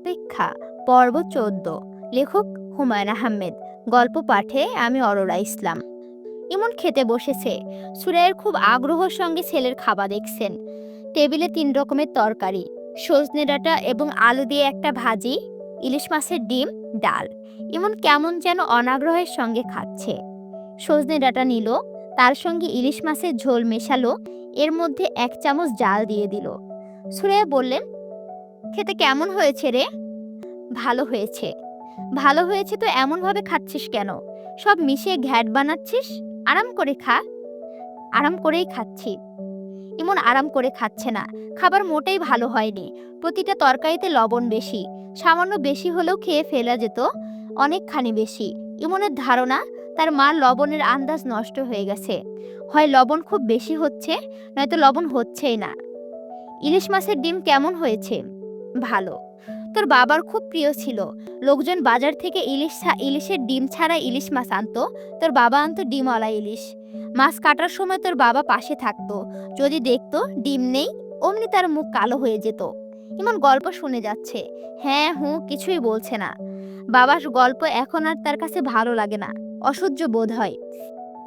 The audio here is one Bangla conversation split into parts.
অপেক্ষা। পর্ব চোদ্দ। লেখক হুমায়ুন আহমেদ। গল্প পাঠে আমি অরোরা ইসলাম। ইমন খেতে বসেছে। সুরাইয়ের খুব আগ্রহের সঙ্গে ছেলের খাবার দেখছেন। টেবিলে তিন রকমের তরকারি। সজনে ডাঁটা এবং আলু দিয়ে একটা ভাজি, ইলিশ মাছের ডিম, ডাল। ইমন কেমন যেন অনাগ্রহের সঙ্গে খাচ্ছে। সজনে ডাঁটা নিল, তার সঙ্গে ইলিশ মাছের ঝোল মেশালো, এর মধ্যে এক চামচ জাল দিয়ে দিল। সুরাইয়া বললেন খেতে কেমন হয়েছে রে? ভালো হয়েছে। ভালো হয়েছে তো এমনভাবে খাচ্ছিস কেন? সব মিশিয়ে ঘ্যাট বানাচ্ছিস? আরাম করে খা। আরাম করেই খাচ্ছি। ইমন আরাম করে খাচ্ছে না। খাবার মোটেই ভালো হয়নি। প্রতিটা তরকারিতে লবণ বেশি। সামান্য বেশি হলেও খেয়ে ফেলা যেত। অনেকখানি বেশি। ইমনের ধারণা, তার মা লবণের আন্দাজ নষ্ট হয়ে গেছে। হয় লবণ খুব বেশি হচ্ছে, নয়তো লবণ হচ্ছেই না। ইলিশ মাছের ডিম কেমন হয়েছে? ভালো। তোর বাবার খুব প্রিয় ছিল। লোকজন বাজার থেকে ইলিশ ইলিশের ডিম ছাড়া ইলিশ মাছ আনতো। তোর বাবা আনতো ডিমওয়ালা ইলিশ। মাছ কাটার সময় তোর বাবা পাশে থাকতো। যদি দেখতো ডিম নেই, অমনি তার মুখ কালো হয়ে যেত। এমন গল্প শুনে যাচ্ছে। হ্যাঁ হুঁ, কিছুই বলছে না। বাবার গল্প এখন আর তার কাছে ভালো লাগে না। অসহ্য বোধ হয়।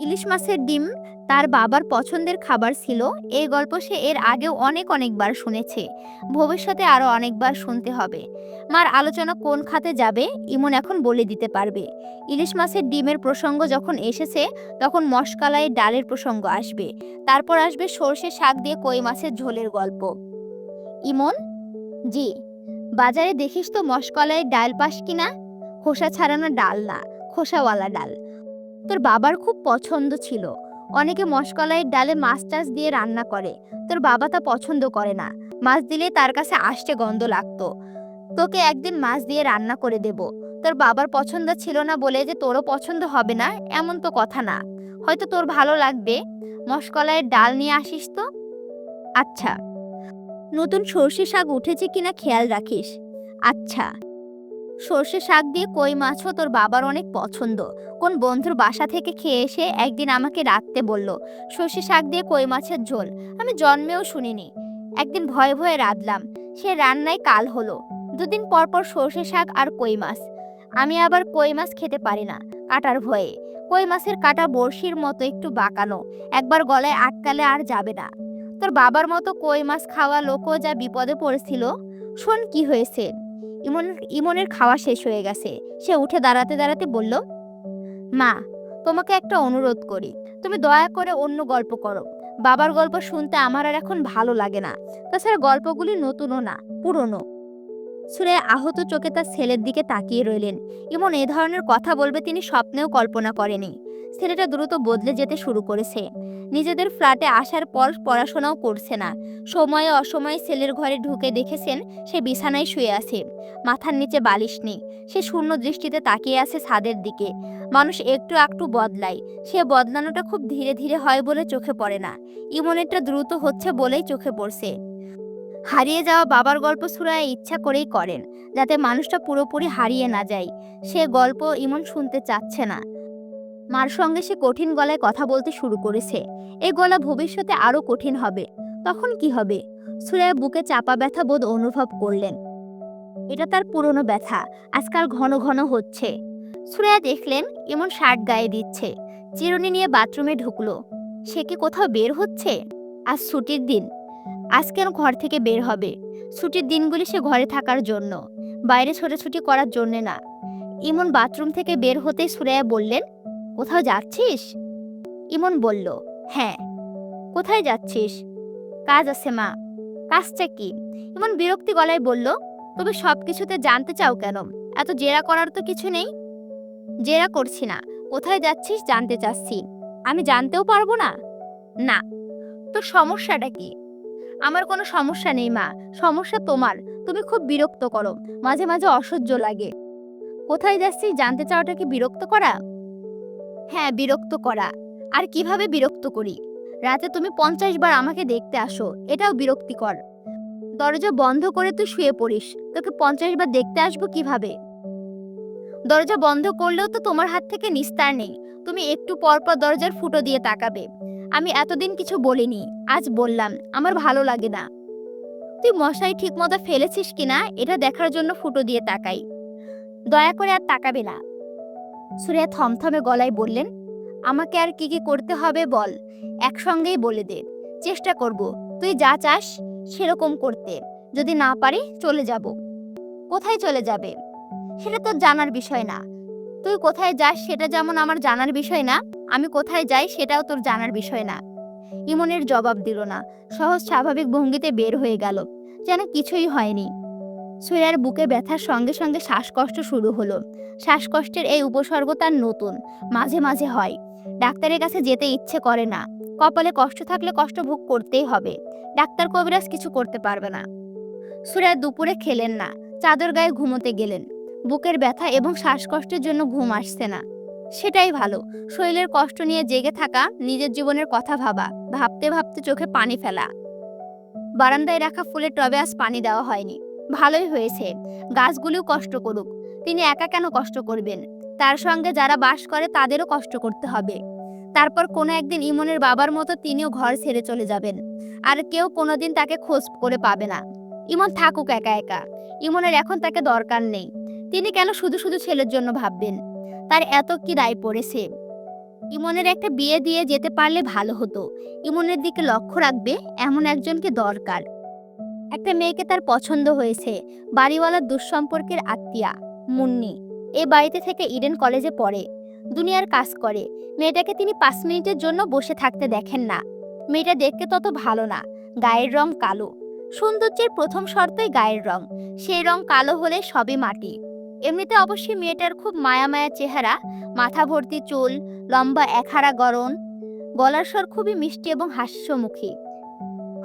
ইলিশ মাছের ডিম তার বাবার পছন্দের খাবার ছিল। এই গল্প সে এর আগেও অনেক অনেকবার শুনেছে। ভবিষ্যতে আরও অনেকবার শুনতে হবে। মার আলোচনা কোন খাতে যাবে, ইমন এখন বলে দিতে পারবে। ইলিশ মাছের ডিমের প্রসঙ্গ যখন এসেছে, তখন মশকালাই ডালের প্রসঙ্গ আসবে। তারপর আসবে সর্ষে শাক দিয়ে কই মাছের ঝোলের গল্প। ইমন? জি। বাজারে দেখিস তো মশকলাই ডাল পাস কিনা? খোসা ছাড়ানো ডাল না, খোসাওয়ালা ডাল। তোর বাবার খুব পছন্দ ছিল। অনেকে মশকলাইয়ের ডালে মাছ টাছ দিয়ে রান্না করে। তোর বাবা তা পছন্দ করে না। মাছ দিলে তার কাছে আসতে গন্ধ লাগতো। তোকে একদিন মাছ দিয়ে রান্না করে দেব। তোর বাবার পছন্দ ছিল না বলে যে তোরও পছন্দ হবে না, এমন তো কথা না। হয়তো তোর ভালো লাগবে। মশকলাইয়ের ডাল নিয়ে আসিস তো? আচ্ছা। নতুন সর্ষে শাক উঠেছে কিনা খেয়াল রাখিস। আচ্ছা। সর্ষে শাক দিয়ে কই মাছও তোর বাবার অনেক পছন্দ। কোন বন্ধুর বাসা থেকে খেয়ে এসে একদিন আমাকে রাখতে বলল, সর্ষে শাক দিয়ে কই মাছের ঝোল? আমি জন্মেও শুনিনি। একদিন ভয়ে ভয়ে রাঁধলাম। সে রান্নায় কাল হলো। দুদিন পর পর সর্ষে শাক আর কই মাছ। আমি আবার কই মাছ খেতে পারি না, কাটার ভয়ে। কই মাছের কাটা বড়শির মতো একটু বাঁকানো, একবার গলায় আটকালে আর যাবে না। তোর বাবার মতো কই মাছ খাওয়া লোকও যা বিপদে পড়েছিল, শোন কি হয়েছে। ইমন, ইমনের খাওয়া শেষ হয়ে গেছে। সে উঠে দাঁড়াতে দাঁড়াতে বলল, মা, তোমাকে একটা অনুরোধ করি। তুমি দয়া করে অন্য গল্প করো। বাবার গল্প শুনতে আমার আর এখন ভালো লাগে না। তাছাড়া গল্পগুলি নতুনও না, পুরনো। সুরে আহত চোখে তার ছেলের দিকে তাকিয়ে রইলেন। ইমন এ ধরনের কথা বলবে তিনি স্বপ্নেও কল্পনা করেনি। ছেলেটা দ্রুত বদলে যেতে শুরু করেছে। নিজেদের ফ্ল্যাটে আসার পর পড়াশোনাও করছে না। সময়ে অসময়ে ছেলের ঘরে ঢুকে দেখেছেন সে বিছানায় শুয়ে আছে। মাথার নিচে বালিশ নেই। সে শূন্য দৃষ্টিতে তাকিয়ে আছে ছাদের দিকে। মানুষ একটু একটু বদলায়। সে বদলানোটা খুব ধীরে ধীরে হয় বলে চোখে পড়ে না। ইমনেরটা দ্রুত হচ্ছে বলেই চোখে পড়ছে। হারিয়ে যাওয়া বাবার গল্প সুরায় ইচ্ছা করেই করেন, যাতে মানুষটা পুরোপুরি হারিয়ে না যায়। সে গল্প ইমন শুনতে চাচ্ছে না। মার সঙ্গে সে কঠিন গলায় কথা বলতে শুরু করেছে। এ গলা ভবিষ্যতে আরও কঠিন হবে। তখন কি হবে? সুরায় বুকে চাপা ব্যথা বোধ অনুভব করলেন। এটা তার পুরনো ব্যথা। আজকাল ঘন ঘন হচ্ছে। সুরায়া দেখলেন, এমন শার্ট গায়ে দিচ্ছে। চিরুনি নিয়ে বাথরুমে ঢুকলো। সে কি কোথাও বের হচ্ছে? আজ ছুটির দিন। আজ কেন ঘর থেকে বের হবে? ছুটির দিনগুলি সে ঘরে থাকার জন্য। বাইরে ছোটাছুটি করার জন্যে না। ইমন বাথরুম থেকে বের হতেই সুরায়া বললেন কোথাও যাচ্ছিস? ইমন বলল হ্যাঁ। কোথায় যাচ্ছিস? কাজ আছে, মা। কাজটা কি? ইমন বিরক্তি গলায় বলল, তুমি সব কিছুতে জানতে চাও কেন? এত জেরা করার তো কিছু নেই? জেরা করছি না। কোথায় যাচ্ছিস জানতে চাচ্ছি। আমি জানতেও পারব না? না। তো সমস্যাটা কি? আমার কোনো সমস্যা নেই, মা। সমস্যা তোমার। তুমি খুব বিরক্ত করো। মাঝে মাঝে অসহ্য লাগে। কোথায় যাচ্ছিস জানতে চাওয়াটা কি বিরক্ত করা? হ্যাঁ বিরক্ত করা। আর কীভাবে বিরক্ত করি? রাতে তুমি পঞ্চাশ বার আমাকে দেখতে আসো, এটাও বিরক্তিকর। দরজা বন্ধ করে তুই শুয়ে পড়িস, তোকে পঞ্চাশ বার দেখতে আসব কীভাবে? দরজা বন্ধ করলেও তো তোমার হাত থেকে নিস্তার নেই, তুমি একটু পর পর দরজার ফুটো দিয়ে তাকাবে। আমি এতদিন কিছু বলিনি, আজ বললাম, আমার ভালো লাগে না। তুই মশাই ঠিক মতো ফেলেছিস কিনা, এটা দেখার জন্য ফুটো দিয়ে তাকাই। দয়া করে আর তাকাবে না। সুরিয়া থমথমে গলায় বললেন, আমাকে আর কি কি করতে হবে বল, একসঙ্গেই বলে দে। চেষ্টা করব। তুই যা চাস সেরকম করতে। যদি না পারি চলে যাব। কোথায় চলে যাবে? সেটা তোর জানার বিষয় না। তুই কোথায় যাস সেটা যেমন আমার জানার বিষয় না, আমি কোথায় যাই সেটাও তোর জানার বিষয় না। ইমনের জবাব দিল না। সহজ স্বাভাবিক ভঙ্গিতে বের হয়ে গেল। যেন কিছুই হয়নি। সুরার বুকে ব্যথার সঙ্গে সঙ্গে শ্বাসকষ্ট শুরু হলো। শ্বাসকষ্টের এই উপসর্গ তার নতুন, মাঝে মাঝে হয়। ডাক্তারের কাছে যেতে ইচ্ছে করে না। কপালে কষ্ট থাকলে কষ্ট ভোগ করতেই হবে। ডাক্তার কবিরাজ কিছু করতে পারবে না। সুরায় দুপুরে খেলেন না, চাদর গায়ে ঘুমোতে গেলেন। বুকের ব্যথা এবং শ্বাসকষ্টের জন্য ঘুম আসছে না। সেটাই ভালো, শরীরের কষ্ট নিয়ে জেগে থাকা, নিজের জীবনের কথা ভাবা, ভাবতে ভাবতে চোখে পানি ফেলা। বারান্দায় রাখা ফুলের টবে আজ পানি দেওয়া হয়নি। ভালোই হয়েছে। গাছগুলিও কষ্ট করুক। তিনি একা কেন কষ্ট করবেন? তার সঙ্গে যারা বাস করে তাদেরও কষ্ট করতে হবে। তারপর কোনো একদিন ইমনের বাবার মতো তিনিও ঘর ছেড়ে চলে যাবেন। আর কেউ কোনোদিন তাকে খোঁজ করে পাবে না। ইমন থাকুক একা একা। ইমনের এখন তাকে দরকার নেই। তিনি কেন শুধু শুধু ছেলের জন্য ভাববেন? তার এত কি দায় পড়েছে? ইমনের একটা বিয়ে দিয়ে যেতে পারলে ভালো হতো। ইমনের দিকে লক্ষ্য রাখবে এমন একজনকে দরকার। একটা মেয়েকে তার পছন্দ হয়েছে। বাড়িওয়ালার দুঃসম্পর্কের আত্মীয়া, মুন্নি। এ বাড়িতে থেকে ইডেন কলেজে পড়ে। দুনিয়ার কাজ করে। মেয়েটাকে তিনি পাঁচ মিনিটের জন্য বসে থাকতে দেখেন না। মেয়েটা দেখতে তত ভালো না। গায়ের রং কালো। সৌন্দর্যের প্রথম শর্তই গায়ের রং। সেই রং কালো হলে সবই মাটি। এমনিতে অবশ্যই মেয়েটার খুব মায়া মায়া চেহারা, মাথা ভর্তি চুল, লম্বা একহারা গরম গলার স্বর খুবই মিষ্টি এবং হাস্যমুখী।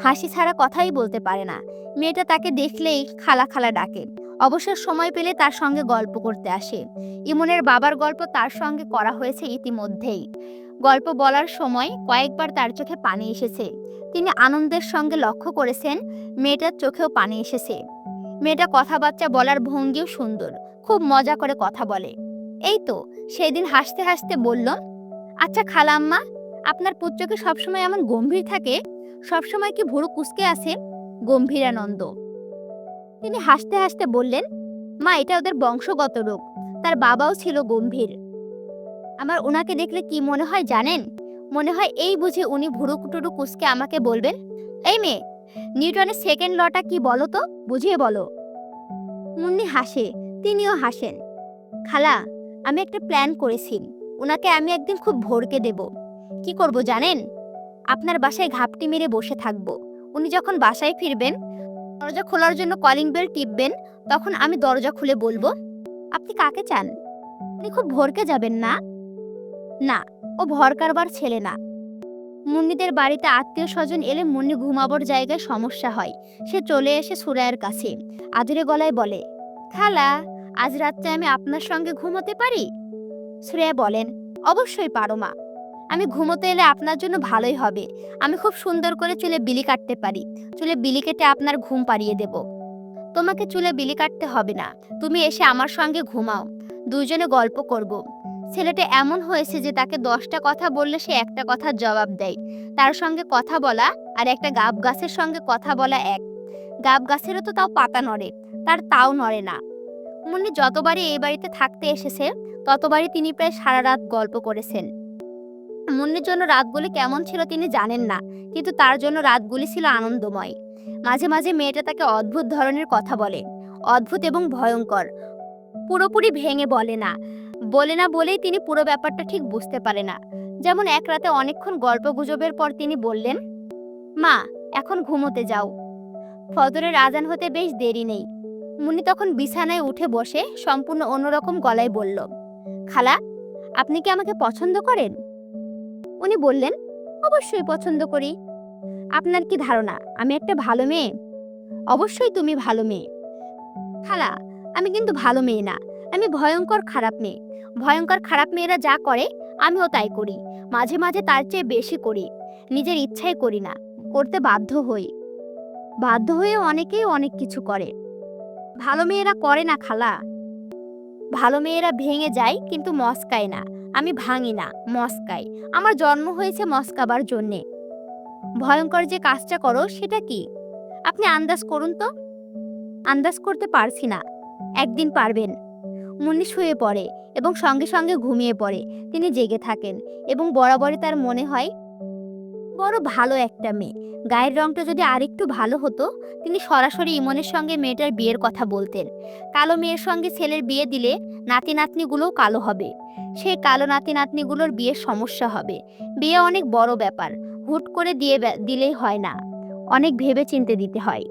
হাসি ছাড়া কথাই বলতে পারে না। মেয়েটা তাকে দেখলেই খালা খালা ডাকে। অবসর সময় পেলে তার সঙ্গে গল্প করতে আসে। ইমনের বাবার গল্প তার সঙ্গে করা হয়েছে ইতিমধ্যেই। গল্প বলার সময় কয়েকবার তার চোখে পানি এসেছে। তিনি আনন্দের সঙ্গে লক্ষ্য করেছেন, মেয়েটার চোখেও পানি এসেছে। মেয়েটা কথাবার্তা বলার ভঙ্গিও সুন্দর, খুব মজা করে কথা বলে। এই তো সেই দিন হাসতে হাসতে বলল আচ্ছা খালা আম্মা আপনার পুত্রকে সবসময় এমন গম্ভীর থাকে? সবসময় কি ভুরু কুসকে আছে? গম্ভীরানন্দ। তিনি হাসতে হাসতে বললেন, মা, এটা ওদের বংশগত রোগ তার বাবাও ছিল গম্ভীর। আমার ওনাকে দেখলে কি মনে হয় জানেন? মনে হয় এই বুঝে উনি ভুরু কুটুরু কুসকে আমাকে বলবেন। এই মেয়ে, নিউটনের সেকেন্ড লটা কি বলো তো? বুঝিয়ে বলো। মুন্নি হাসে, তিনিও হাসেন। খালা, আমি একটা প্ল্যান করেছি। ওনাকে আমি একদিন খুব ভরকে দেব। কি করব জানেন? আপনার বাসায় ঘাপটি মেরে বসে থাকব। উনি যখন বাসায় ফিরবেন, দরজা খোলার জন্য কলিং বেল টিপবেন, তখন আমি দরজা খুলে বলব, আপনি কাকে চান? আপনি খুব ভরকে যাবেন না? না, ও ভর কারবার ছেলে না। মুন্নিদের বাড়িতে আত্মীয় স্বজন এলে মুন্নি ঘুমাবার জায়গায় সমস্যা হয়। সে চলে এসে সুরায়ের কাছে, আদুরে গলায় বলে, খালা, আজ রাত্রে আমি আপনার সঙ্গে ঘুমোতে পারি? শ্রেয়া বলেন, অবশ্যই পারো মা। আমি ঘুমোতে এলে আপনার জন্য ভালোই হবে। আমি খুব সুন্দর করে চুলে বিলি কাটতে পারি। চুলে বিলি কেটে আপনার ঘুম পাড়িয়ে দেব। তোমাকে চুলে বিলি কাটতে হবে না। তুমি এসে আমার সঙ্গে ঘুমাও। দুজনে গল্প করব। ছেলেটা এমন হয়েছে যে তাকে দশটা কথা বললে সে একটা কথার জবাব দেয়। তার সঙ্গে কথা বলা আর একটা গাব গাছের সঙ্গে কথা বলা এক। গাব গাছেরও তো তাও পাতা নড়ে, তার তাও নড়ে না। মুন্নি যতবারই এই বাড়িতে থাকতে এসেছে, ততবারই তিনি প্রায় সারা রাত গল্প করেছেন। মুন্নির জন্য রাতগুলি কেমন ছিল তিনি জানেন না, কিন্তু তার জন্য রাতগুলি ছিল আনন্দময়। মাঝে মাঝে মেয়েটা তাকে অদ্ভুত ধরনের কথা বলে, অদ্ভুত এবং ভয়ঙ্কর, পুরোপুরি ভেঙে বলে না বলে না বলেই তিনি পুরো ব্যাপারটা ঠিক বুঝতে পারে না। যেমন এক রাতে অনেকক্ষণ গল্প গুজবের পর তিনি বললেন, মা, এখন ঘুমোতে যাও। ফজরের আজান হতে বেশ দেরি নেই। মুন্নি তখন বিছানায় উঠে বসে সম্পূর্ণ অন্যরকম গলায় বলল, খালা, আপনি কি আমাকে পছন্দ করেন? উনি বললেন, অবশ্যই পছন্দ করি। আপনার কি ধারণা, আমি একটা ভালো মেয়ে? অবশ্যই তুমি ভালো মেয়ে। খালা, আমি কিন্তু ভালো মেয়ে না, আমি ভয়ঙ্কর খারাপ মেয়ে। ভয়ঙ্কর খারাপ মেয়েরা যা করে, আমিও তাই করি। মাঝে মাঝে তার চেয়ে বেশি করি। নিজের ইচ্ছাই করি না, করতে বাধ্য হই। বাধ্য হয়ে অনেকেই অনেক কিছু করে। ভালো মেয়েরা করে না খালা। ভালো মেয়েরা ভেঙে যায়, কিন্তু মস্কায় না। আমি ভাঙি না মস্কাই। আমার জন্ম হয়েছে মস্কাবার জন্যে। ভয়ঙ্কর যে কাজটা করো, সেটা কি? আপনি আন্দাজ করুন তো। আন্দাজ করতে পারছি না। একদিন পারবেন। মুনি শুয়ে পড়ে এবং সঙ্গে সঙ্গে ঘুমিয়ে পড়ে। তিনি জেগে থাকেন এবং বরাবরই তার মনে হয় বড় ভালো একটা মেয়ে। গায়ের রংটা যদি আরেকটু ভালো হতো, তিনি সরাসরি ইমনের সঙ্গে মেয়েটার বিয়ের কথা বলতেন। কালো মেয়ের সঙ্গে ছেলের বিয়ে দিলে নাতি নাতনিগুলোও কালো হবে। সেই কালো নাতি নাতনিগুলোর বিয়ের সমস্যা হবে। বিয়ে অনেক বড় ব্যাপার। হুট করে দিয়ে দিলেই হয় না। অনেক ভেবে চিনতে দিতে হয়।